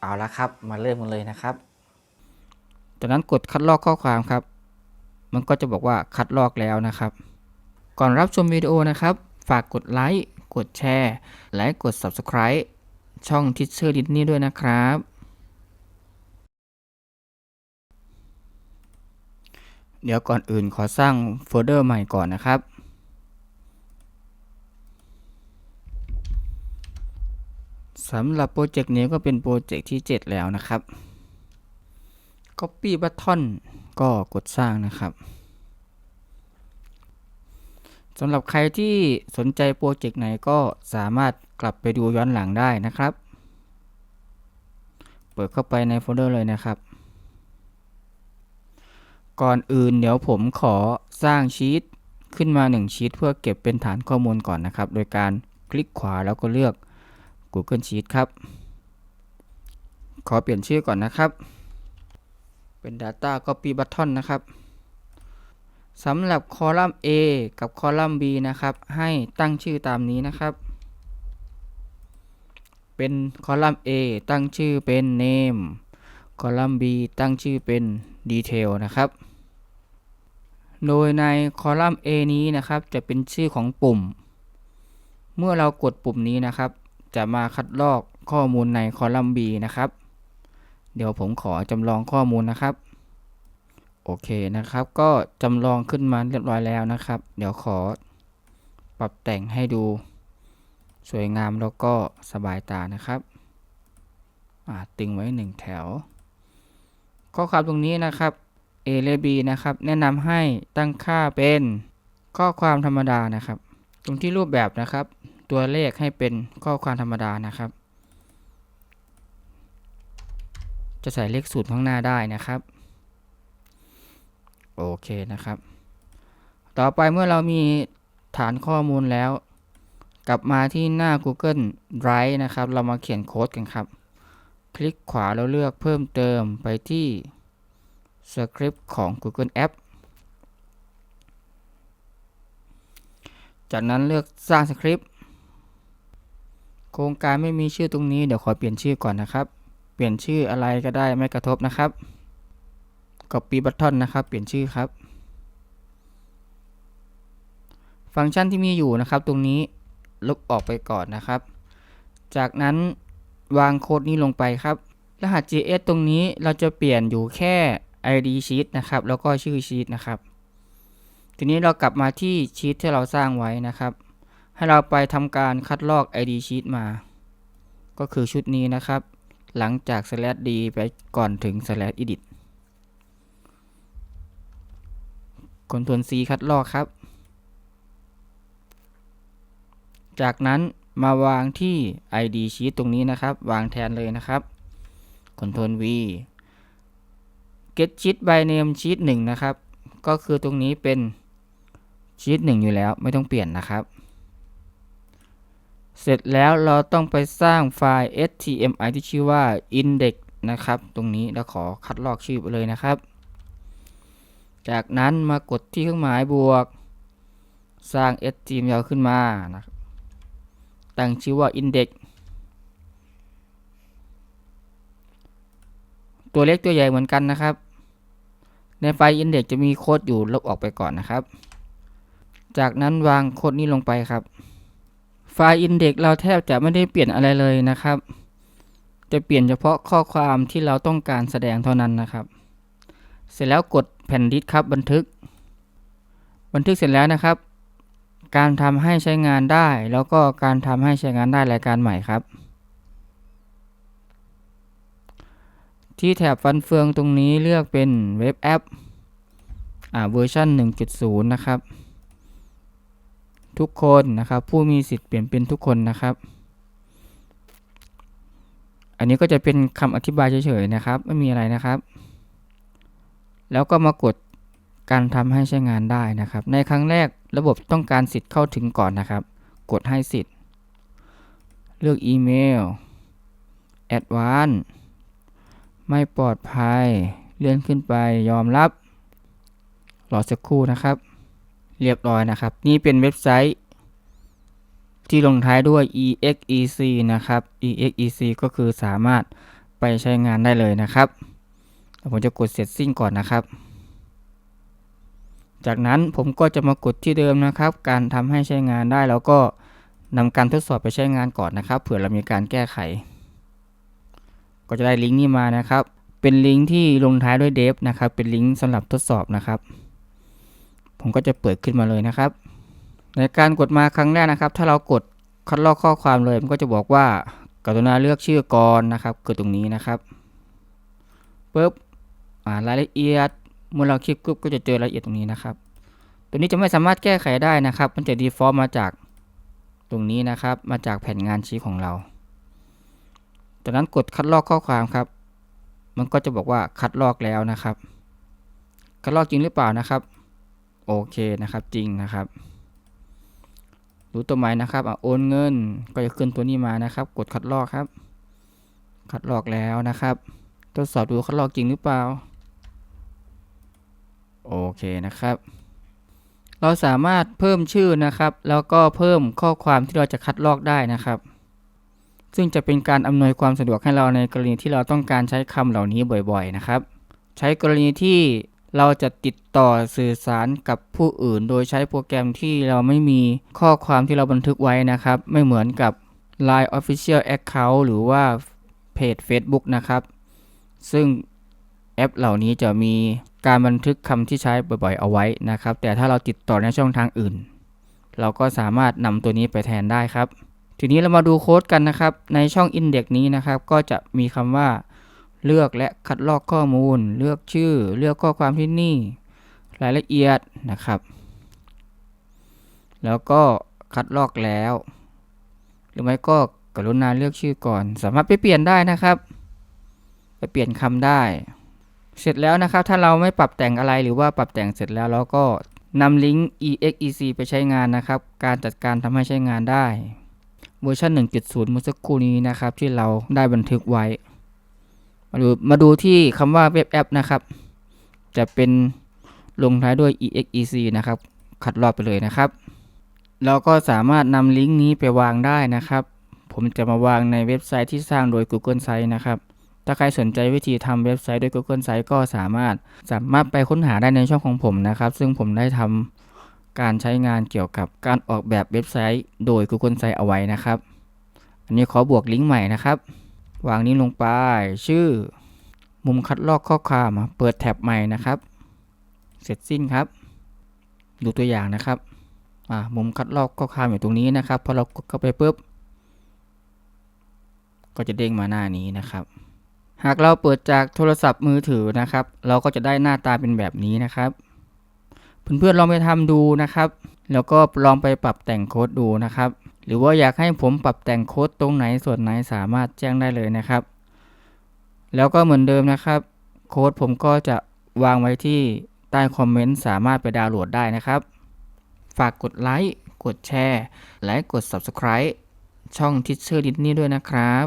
เอาละครับ มาเริ่มกันเลยนะครับ จากนั้นกดคัดลอกข้อความครับ มันก็จะบอกว่าคัดลอกแล้วนะครับ ก่อนรับชมวิดีโอนะครับ ฝากกดไลค์กดแชร์ และกด Subscribe ช่องทิชเชอร์ดิสนี่ด้วยนะครับ เดี๋ยวก่อนอื่นขอสร้างโฟลเดอร์ใหม่ก่อนนะครับ สำหรับโปรเจกต์นี้ก็เป็นโปรเจกต์ที่ 7 แล้วนะครับ Copy Button ก็กดสร้างนะครับสำหรับใครที่สนใจโปรเจกต์ไหนก็สามารถกลับไปดูย้อนหลังได้นะครับ เปิดเข้าไปในโฟลเดอร์เลยนะครับ ก่อนอื่นเดี๋ยวผมขอสร้างชีตขึ้นมา 1 ชีตเพื่อเก็บเป็นฐานข้อมูลก่อนนะครับ โดยการคลิกขวาแล้วก็เลือก Google Sheet ครับ ขอเปลี่ยนชื่อก่อนนะครับ เป็น Data Copy Button นะครับสำหรับคอลัมน์ A กับคอลัมน์ B นะครับ ให้ตั้งชื่อตามนี้นะครับ เป็นคอลัมน์ A ตั้งชื่อเป็น name คอลัมน์ B ตั้งชื่อเป็น detail นะครับ โดยในคอลัมน์ A นี้นะครับ จะเป็นชื่อของปุ่ม เมื่อเรากดปุ่มนี้นะครับ จะมาคัดลอกข้อมูลในคอลัมน์ B นะครับ เดี๋ยวผมขอจำลองข้อมูลนะครับ โอเคนะครับ ก็จำลองขึ้นมาเรียบร้อยแล้วนะครับ เดี๋ยวขอปรับแต่งให้ดูสวยงามแล้วก็สบายตานะครับตึงไว้ 1 แถว ข้อความตรงนี้นะครับ A และ B นะครับ แนะนำให้ตั้งค่าเป็นข้อความธรรมดานะครับ ตรงที่รูปแบบนะครับ ตัวเลขให้เป็นข้อความธรรมดานะครับ จะใส่เลขสูตรข้างหน้าได้นะครับ โอเคนะครับ ต่อไปเมื่อเรามีฐานข้อมูลแล้ว กลับมาที่หน้า Google Drive นะครับ เรามาเขียนโค้ดกันครับ คลิกขวาแล้วเลือกเพิ่มเติมไปที่สคริปต์ของ Google App จากนั้นเลือกสร้างสคริปต์ ครงการไม่มีชื่อตรงนี้เดี๋ยวขอเปลี่ยนชื่อก่อนนะครับ เปลี่ยนชื่ออะไรก็ได้ไม่กระทบนะครับ Copy Button นะครับ เปลี่ยนชื่อครับ ฟังก์ชันที่มีอยู่นะครับ ตรงนี้ลบออกไปก่อนนะครับ จากนั้นวางโค้ดนี้ลงไปครับ รหัส JS ตรงนี้เราจะเปลี่ยนอยู่แค่ ID sheet นะครับ แล้วก็ชื่อ sheet นะครับ ทีนี้เรากลับมาที่ชีตที่เราสร้างไว้นะครับ ให้เราไปทำการคัดลอก ID sheet มา ก็คือชุดนี้นะครับ หลังจาก slash d ไปก่อนถึง slash edit คอนโทรล C คัดลอกครับ จากนั้นมาวางที่ ID sheet ตรงนี้นะครับ วางแทนเลยนะครับคอนโทรล V get sheet by name sheet 1 นะครับ ก็คือตรงนี้เป็น sheet 1 อยู่แล้วไม่ต้องเปลี่ยนนะครับ เสร็จแล้วเราต้องไปสร้างไฟล์ html ที่ชื่อว่า index นะครับ ตรงนี้แล้วขอคัดลอกชื่อไปเลยนะครับ จากนั้นมากดที่เครื่องหมายบวก สร้าง html ขึ้นมานะตั้งชื่อว่า index ตัวเล็กตัวใหญ่เหมือนกันนะครับ ในไฟล์ index จะมีโค้ดอยู่ลบออกไปก่อนนะครับ จากนั้นวางโค้ดนี้ลงไปครับ ไฟล์ index เราแทบจะไม่ได้เปลี่ยนอะไรเลยนะครับ จะเปลี่ยนเฉพาะข้อความที่เราต้องการแสดงเท่านั้นนะครับ เสร็จแล้วกดแผ่นดิสครับบันทึก บันทึกเสร็จแล้วนะครับ การทำให้ใช้งานได้ แล้วก็การทำให้ใช้งานได้รายการใหม่ครับ ที่แถบฟันเฟืองตรงนี้เลือกเป็นเว็บแอปเวอร์ชัน1.0 นะครับ ทุกคนนะครับ ผู้มีสิทธิ์เปลี่ยนเป็นทุกคนนะครับ อันนี้ก็จะเป็นคำอธิบายเฉยๆนะครับ ไม่มีอะไรนะครับ แล้วก็มากดการทำให้ใช้งานได้นะครับ ในครั้งแรกระบบต้องการสิทธิ์เข้าถึงก่อนนะครับ กดให้สิทธิ์ เลือกอีเมล Advanced ไม่ปลอดภัย เลื่อนขึ้นไปยอมรับ รอสักครู่นะครับ เรียบร้อยนะครับ นี่เป็นเว็บไซต์ ที่ลงท้ายด้วย exec นะครับ exec ก็คือสามารถไปใช้งานได้เลยนะครับผมจะกดเสร็จสิ้นก่อนนะครับ จากนั้นผมก็จะมากดที่เดิมนะครับ การทำให้ใช้งานได้แล้วก็นำการทดสอบไปใช้งานก่อนนะครับ เผื่อเรามีการแก้ไข ก็จะได้ลิงก์นี้มานะครับ เป็นลิงก์ที่ลงท้ายด้วย dev นะครับ เป็นลิงก์สำหรับทดสอบนะครับ ผมก็จะเปิดขึ้นมาเลยนะครับ ในการกดมาครั้งแรกนะครับ ถ้าเรากดคัดลอกข้อความเลย มันก็จะบอกว่ากรุณาเลือกชื่อก่อนนะครับกดตรงนี้นะครับปุ๊บรายละเอียดเมื่อเราคลิกปุ๊บก็จะเจอรายละเอียดตรงนี้นะครับ ตัวนี้จะไม่สามารถแก้ไขได้นะครับ มันจะ default มาจากตรงนี้นะครับ มาจากแผ่นงานชี้ของเรา จากนั้นกดคัดลอกข้อความครับ มันก็จะบอกว่าคัดลอกแล้วนะครับ คัดลอกจริงหรือเปล่านะครับ โอเคนะครับจริงนะครับรู้ตัวหมายนะครับอโอนเงินก็จะขึ้นตัวนี้มานะครับ กดคัดลอกครับ คัดลอกแล้วนะครับทดสอบดูคัดลอกจริงหรือเปล่า โอเคนะครับ เราสามารถเพิ่มชื่อนะครับ แล้วก็เพิ่มข้อความที่เราจะคัดลอกได้นะครับ ซึ่งจะเป็นการอำนวยความสะดวกให้เราในกรณีที่เราต้องการใช้คำเหล่านี้บ่อยๆนะครับ ใช้กรณีที่ เราจะติดต่อสื่อสารกับผู้อื่น โดยใช้โปรแกรมที่เราไม่มีข้อความที่เราบันทึกไว้นะครับ ไม่เหมือนกับ Line Official Account หรือว่าเพจ Facebook นะครับ ซึ่งแอปเหล่านี้จะมีการบันทึกคำที่ใช้บ่อยๆ เอาไว้นะครับ แต่ถ้าเราติดต่อในช่องทางอื่น เราก็สามารถนำตัวนี้ไปแทนได้ครับ ทีนี้เรามาดูโค้ดกันนะครับ ในช่อง Index นี้นะครับ ก็จะมีคำว่า เลือกและคัดลอกข้อมูล เลือกชื่อ เลือกข้อความที่นี่ รายละเอียดนะครับ แล้วก็คัดลอกแล้ว หรือไม่ก็กรุณาเลือกชื่อก่อน สามารถไปเปลี่ยนได้นะครับ ไปเปลี่ยนคำได้ เสร็จแล้วนะครับ ถ้าเราไม่ปรับแต่งอะไรหรือว่าปรับแต่งเสร็จแล้วเราก็นำลิงก์ exec ไปใช้งานนะครับ การจัดการทำให้ใช้งานได้ เวอร์ชัน1.0เมื่อสักครู่นี้นะครับ ที่เราได้บันทึกไว้ มาดูมาดูที่คำว่าเว็บแอปนะครับ จะเป็นลงท้ายด้วย exec นะครับ คัดลอกไปเลยนะครับ เราก็สามารถนำลิงก์นี้ไปวางได้นะครับ ผมจะมาวางในเว็บไซต์ที่สร้างโดย Google Sites นะครับ ถ้าใครสนใจวิธีทำเว็บไซต์ด้วย Google Sites ก็สามารถสามารถไปค้นหาได้ในช่องของผมนะครับ ซึ่งผมได้ทำการใช้งานเกี่ยวกับการออกแบบเว็บไซต์ โดย Google Sites เอาไว้นะครับ อันนี้ขอบวกลิงก์ใหม่นะครับ วางนี้ลงไป ชื่อ มุมคัดลอกข้อความเปิดแท็บใหม่นะครับ เสร็จสิ้นครับ ดูตัวอย่างนะครับอ่ามุมคัดลอกข้อความอยู่ตรงนี้นะครับพอเรากดเข้าไปปุ๊บ ก็จะเด้งมาหน้านี้นะครับ หากเราเปิดจากโทรศัพท์มือถือนะครับ เราก็จะได้หน้าตาเป็นแบบนี้นะครับเพื่อนๆลองไปทำดูนะครับ แล้วก็ลองไปปรับแต่งโค้ดดูนะครับ หรือว่าอยากให้ผมปรับแต่งโค้ดตรงไหนส่วนไหนสามารถแจ้งได้เลยนะครับ แล้วก็เหมือนเดิมนะครับ โค้ดผมก็จะวางไว้ที่ใต้คอมเมนต์สามารถไปดาวน์โหลดได้นะครับ ฝากกดไลค์ กดแชร์ และกด Subscribe ช่องทิชเชอร์ดิสนี่ด้วยนะครับ